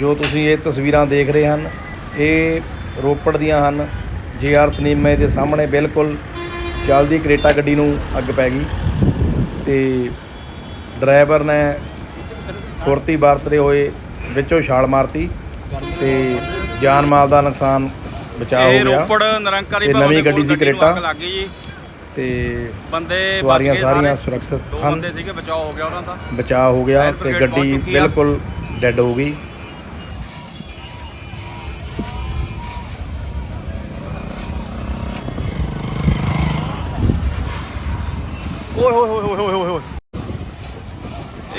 ਜੋ ਤੁਸੀਂ ਇਹ ਤਸਵੀਰਾਂ ਦੇਖ ਰਹੇ ਹਨ ਇਹ ਰੋਪੜ ਦੀਆਂ ਹਨ ਜੇਆਰ ਸਿਨੇਮੇ ਦੇ ਸਾਹਮਣੇ ਬਿਲਕੁਲ ਚੱਲਦੀ ਕਰੇਟਾ ਗੱਡੀ ਨੂੰ ਅੱਗ ਪੈ ਗਈ ਤੇ ਡਰਾਈਵਰ ਨੇ ਫੁਰਤੀ ਵਰਤਦੇ ਹੋਏ ਵਿੱਚੋਂ ਛਾਲ ਮਾਰਤੀ ਤੇ ਜਾਨ ਮਾਲ ਦਾ ਨੁਕਸਾਨ ਇਹ ਹੋ ਗਿਆ ਰੋਪੜ ਨਿਰੰਕਾਰੀ ਭਵਨ ਨਵੀਂ ਗੱਡੀ ਸੀ ਕਰੇਟਾ। ਜੀ ਤੇ ਬੰਦੇ ਬਚ ਸਵਾਰੀਆਂ ਸਾਰੀਆਂ ਸਾਰੇ। ਸੁਰੱਖਿਅਤ ਹਨ ਬੰਦੇ ਸੀਗੇ ਬਚਾਅ ਹੋ ਗਿਆ ਉਹਨਾਂ ਦਾ ਬਚਾਅ ਹੋ ਗਿਆ ਤੇ ਗੱਡੀ। ਬਿਲਕੁਲ ਡੈੱਡ ਹੋ ਗਈ ਓਏ ਹੋਏ ਹੋਏ ਹੋਏ ਹੋਏ ਹੋਏ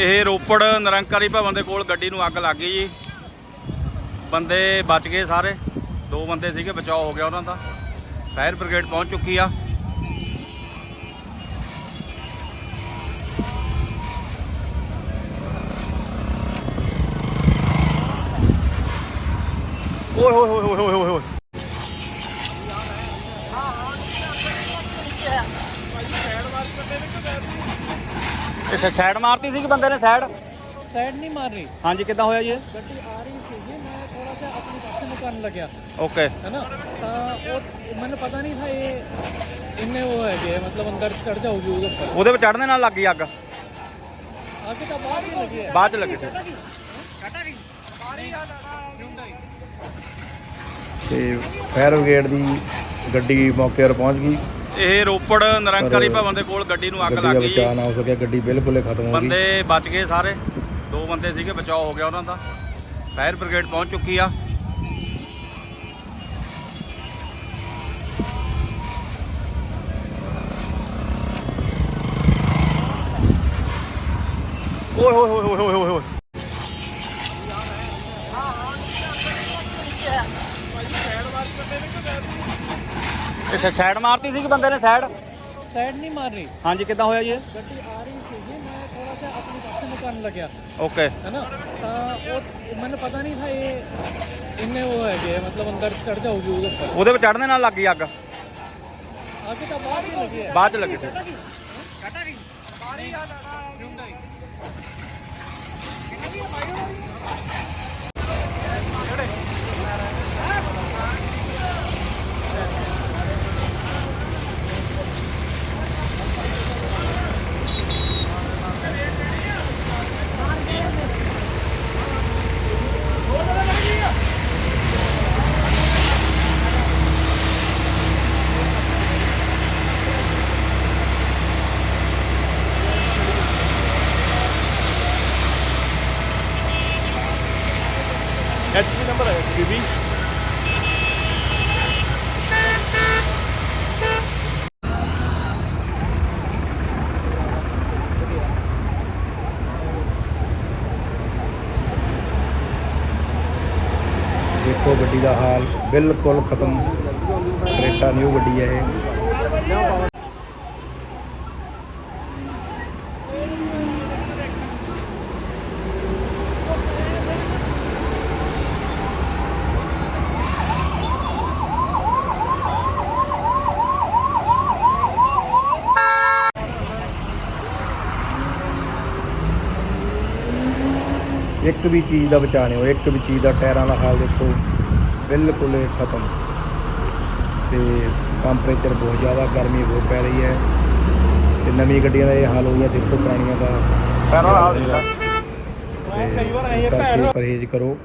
ਇਹ ਰੋਪੜ ਨਿਰੰਕਾਰੀ ਭਵਨ ਦੇ ਕੋਲ ਗੱਡੀ ਨੂੰ ਅੱਗ ਲੱਗ ਗਈ ਜੀ। ਬੰਦੇ ਬਚ ਗਏ ਸਾਰੇ। ਦੋ ਬੰਦੇ ਸੀਗੇ ਬਚਾਅ ਹੋ ਗਿਆ ਉਹਨਾਂ ਦਾ। ਫਾਇਰ ਬ੍ਰਿਗੇਡ ਪਹੁੰਚ ਚੁੱਕੀ ਆ। ਓਏ ਹੋਏ ਹੋਏ ਹੋਏ ਹੋਏ ਹੋਏ ਇਹ ਸਾਈਡ ਮਾਰਤੀ ਸੀ ਕਿ ਬੰਦੇ ਨੇ ਸਾਈਡ ਸਾਈਡ ਨਹੀਂ ਮਾਰ ਰਹੀ ਹਾਂਜੀ ਕਿੱਦਾਂ ਹੋਇਆ ਜੀ? ਇਹ ਗੱਡੀ ਆ ਰਹੀ ਸੀਗੀ ਮੈਂ ਥੋੜਾ ਜਿਹਾ ਆਪਣੇ ਪਾਸੇ ਨੂੰ ਕਰਨ ਲੱਗਿਆ। ਓਕੇ ਹੈ ਨਾ? ਤਾਂ ਉਹ ਮੈਨੂੰ ਪਤਾ ਨਹੀਂ ਥਾ ਇਹ ਇੰਨੇ ਉਹ ਹੈਗੇ ਆ, ਮਤਲਬ ਅੰਦਰ ਚੜ ਜਾਊਗੀ ਉਹਦੇ ਉੱਪਰ। ਉਹਦੇ ਵਿੱਚ ਚੜਨੇ ਨਾਲ ਲੱਗ ਗਈ ਅੱਗ? ਆਗੇ ਤਾਂ ਬਾਹਰ ਹੀ ਲੱਗੀ ਹੈ ਬਾਅਦ ਚ ਲੱਗੀ ਸੀ। ਤੇ ਫਾਇਰ ਬ੍ਰਿਗੇਡ ਦੀ ਗੱਡੀ ਮੌਕੇ 'ਤੇ ਪਹੁੰਚ ਗਈ। ਇਹ ਰੋਪੜ ਨਿਰੰਕਾਰੀ ਭਵਨ ਦੇ ਕੋਲ ਗੱਡੀ ਨੂੰ ਅੱਗ ਲੱਗ ਗਈ। ਬਚਾਅ ਨਾ ਹੋ ਸਕਿਆ ਗੱਡੀ ਬਿਲਕੁਲ ਹੀ ਖਤਮ ਹੋ ਗਈ। ਬੰਦੇ ਬਚ ਗਏ ਸਾਰੇ। ਦੋ ਬੰਦੇ ਸੀਗੇ ਬਚਾਅ ਹੋ ਗਿਆ ਉਹਨਾਂ ਦਾ। ਫਾਇਰ ਬ੍ਰਿਗੇਡ ਪਹੁੰਚ ਚੁੱਕੀ ਆ। ਓਏ ਹੋਏ ਹੋਏ ਹੋਏ ਹੋਏ ਹੋਏ ਇਹ ਸਾਈਡ ਮਾਰਤੀ ਸੀ ਕਿ ਬੰਦੇ ਨੇ ਸਾਈਡ ਸਾਈਡ ਨਹੀਂ ਮਾਰ ਰਹੀ ਹਾਂਜੀ ਕਿੱਦਾਂ ਹੋਇਆ ਜੀ? ਇਹ ਗੱਡੀ ਆ ਰਹੀ ਸੀਗੀ ਮੈਂ ਥੋੜਾ ਜਿਹਾ ਆਪਣੇ ਪਾਸੇ ਨੂੰ ਕਰਨ ਲੱਗਿਆ। ਓਕੇ ਹੈ ਨਾ? ਤਾਂ ਉਹ ਮੈਨੂੰ ਪਤਾ ਨਹੀਂ ਥਾ ਇਹ ਇੰਨੇ ਉਹ ਹੈਗੇ ਆ, ਮਤਲਬ ਅੰਦਰ ਚੜ ਜਾਊਗੀ ਉਹਦੇ ਉੱਪਰ। ਉਹਦੇ ਵਿੱਚ ਚੜਨੇ ਨਾਲ ਲੱਗ ਗਈ ਅੱਗ? ਬਾਅਦ ਚ ਲੱਗੀ ਸੀ। ਨੰਬਰ ਦੇਖੋ ਗੱਡੀ ਦਾ ਹਾਲ ਬਿਲਕੁਲ ਖਤਮ। ਕਰੇਟਾ ਨਿਊ ਗੱਡੀ ਹੈ ਇਹ। ਇੱਕ ਵੀ ਚੀਜ਼ ਦਾ ਬਚਾਅ ਨਹੀਂ ਹੋਇਆ ਇੱਕ ਵੀ ਚੀਜ਼ ਦਾ ਟਾਇਰਾਂ ਦਾ ਹਾਲ ਦੇਖੋ ਬਿਲਕੁਲ ਹੀ ਖਤਮ। ਤੇ ਟੈਂਪਰੇਚਰ ਬਹੁਤ ਜ਼ਿਆਦਾ ਗਰਮੀ ਬਹੁਤ ਪੈ ਰਹੀ ਹੈ। ਤੇ ਨਵੀਂ ਗੱਡੀਆਂ ਦਾ ਇਹ ਹਾਲ ਹੋ ਗਿਆ ਦੇਖੋ ਪੁਰਾਣੀਆਂ ਦਾ। ਦਾ ਹਾਲ ਦੇਖੋ ਤੇ ਇਸ ਕਰਕੇ ਪਰਹੇਜ਼ ਕਰੋ।